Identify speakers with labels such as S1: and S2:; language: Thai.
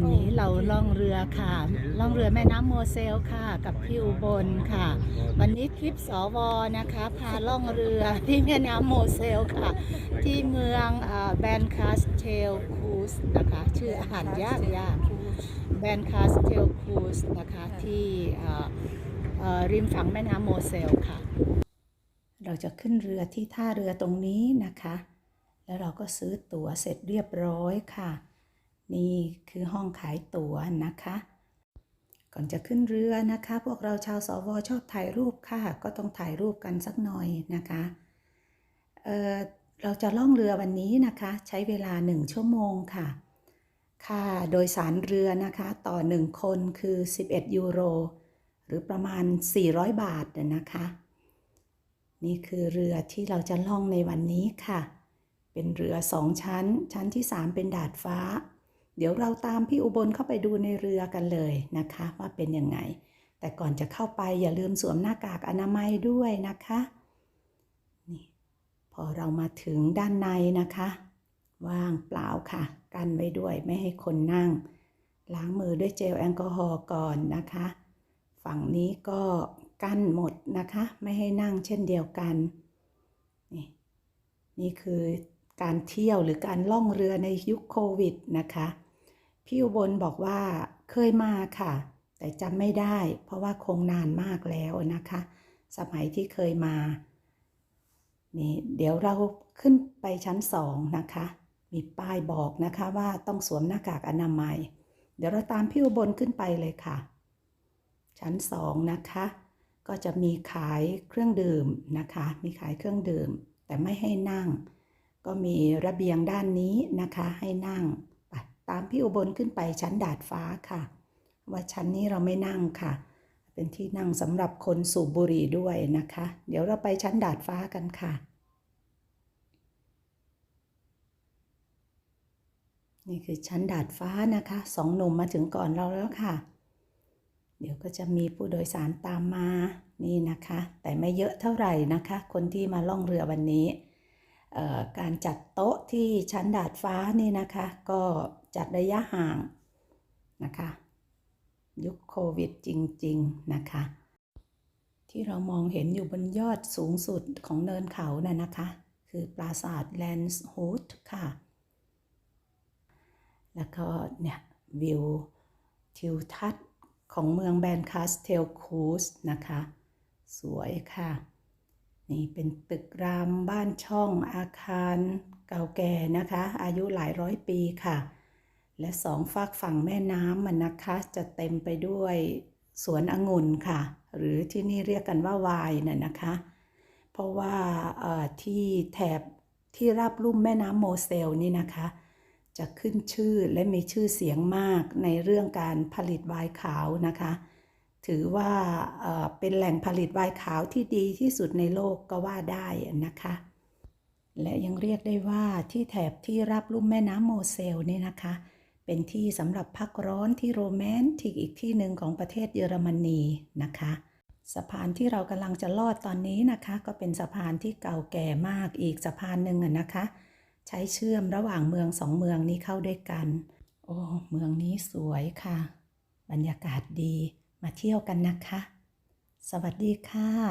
S1: วันนี้เราล่องเรือค่ะ ล่องเรือแม่น้ำโมเซลค่ะ กับพี่อุบลค่ะ วันนี้ทริปสวนะคะ พาล่องเรือที่แม่น้ำโมเซลค่ะ ที่เมืองแบนคาสเทลคูสนะคะ ชื่ออาหารยากยากแบนคาสเทลคูสนะคะ ที่ริมฝั่งแม่น้ำโมเซลค่ะ เราจะขึ้นเรือที่ท่าเรือตรงนี้นะคะ แล้วเราก็ซื้อตั๋วเสร็จเรียบร้อยค่ะ นี่คือห้องขายตั๋วนะคะ ก่อนจะขึ้นเรือนะคะ พวกเราชาวสวชอบถ่ายรูปค่ะ ก็ต้องถ่ายรูปกันสักหน่อยนะคะเอ่อเราจะล่องเรือวันนี้นะคะ ใช้เวลา1ชั่วโมงค่ะ ค่าโดยสารเรือนะคะ ต่อ1คนคือ 11 ยูโร หรือประมาณ 400 บาทนะนะคะ นี่คือเรือที่เราจะล่องในวันนี้ค่ะ เป็นเรือสองชั้น ชั้นที่ 3 เป็นดาดฟ้า เดี๋ยวเราตามพี่อุบลเข้าไปดูในเรือกันเลยนะคะ ว่าเป็นยังไง แต่ก่อนจะเข้าไปอย่าลืมสวมหน้ากากอนามัยด้วยนะคะนี่พอเรามาถึงด้านในนะคะ ว่างเปล่าค่ะ กันไว้ด้วยไม่ให้คนนั่ง ล้างมือด้วยเจลแอลกอฮอล์ก่อนนะคะ ฝั่งนี้ก็กั้นหมดนะคะ ไม่ให้นั่งเช่นเดียวกัน นี่นี่คือการเที่ยวหรือการล่องเรือในยุคโควิดนะคะ พี่อุบลบอกว่าเคยมาค่ะ แต่จำไม่ได้ เพราะว่าคงนานมากแล้วนะคะ สมัยที่เคยมา นี่เดี๋ยวเราขึ้นไปชั้นสองนะคะ มีป้ายบอกนะคะว่าต้องสวมหน้ากากอนามัย เดี๋ยวเราตามพี่อุบลขึ้นไปเลยค่ะ ชั้นสองนะคะ ก็จะมีขายเครื่องดื่มนะคะ มีขายเครื่องดื่ม แต่ไม่ให้นั่ง ก็มีระเบียงด้านนี้นะคะให้นั่ง ตามพี่อุบลขึ้นไปชั้นดาดฟ้าค่ะ ว่าชั้นนี้เราไม่นั่งค่ะ เป็นที่นั่งสำหรับคนสูบบุหรี่ด้วยนะคะ เดี๋ยวเราไปชั้นดาดฟ้ากันค่ะ นี่คือชั้นดาดฟ้านะคะสองหนุ่มมาถึงก่อนเราแล้วค่ะ เดี๋ยวก็จะมีผู้โดยสารตามมานี่นะคะ แต่ไม่เยอะเท่าไหร่นะคะ คนที่มาล่องเรือวันนี้ การจัดโต๊ะที่ชั้นดาดฟ้านี่นะคะ ก็จัดระยะห่างนะคะ ยุคโควิดจริง ๆ นะคะ ที่เรามองเห็นอยู่บนยอดสูงสุดของเนินเขาน่ะนะคะ คือปราสาทแลนส์ฮูดค่ะ แล้วก็เนี่ยวิวทิวทัศน์ของเมืองแบนคาสเทลคูสนะคะ สวยค่ะ นี่เป็นตึกรามบ้านช่องอาคารเก่าแก่นะคะ อายุหลายร้อยปีค่ะ และสองฝากฝั่งแม่น้ำมันนะคะ จะเต็มไปด้วยสวนองุ่นค่ะ หรือที่นี่เรียกกันว่าวายน่ะนะคะ เพราะว่าที่แถบที่ราบลุ่มแม่น้ำโมเซลนี่นะคะ จะขึ้นชื่อและมีชื่อเสียงมากในเรื่องการผลิตไวน์ขาวนะคะ ถือว่าเป็นแหล่งผลิตไวน์ขาวที่ดีที่สุดในโลกก็ว่าได้นะคะ และยังเรียกได้ว่าที่แถบที่รับลุ่มแม่น้ำโมเซลนี่นะคะ เป็นที่สำหรับพักร้อนที่โรแมนติกอีกที่หนึ่งของประเทศเยอรมนีนะคะสะพานที่เรากำลังจะลอดตอนนี้นะคะ ก็เป็นสะพานที่เก่าแก่มากอีกสะพานหนึ่งนะคะ ใช้เชื่อมระหว่างเมืองสองเมืองนี้เข้าด้วยกัน โอ้เมืองนี้สวยค่ะ บรรยากาศดี มาเที่ยวกันนะคะ สวัสดีค่ะ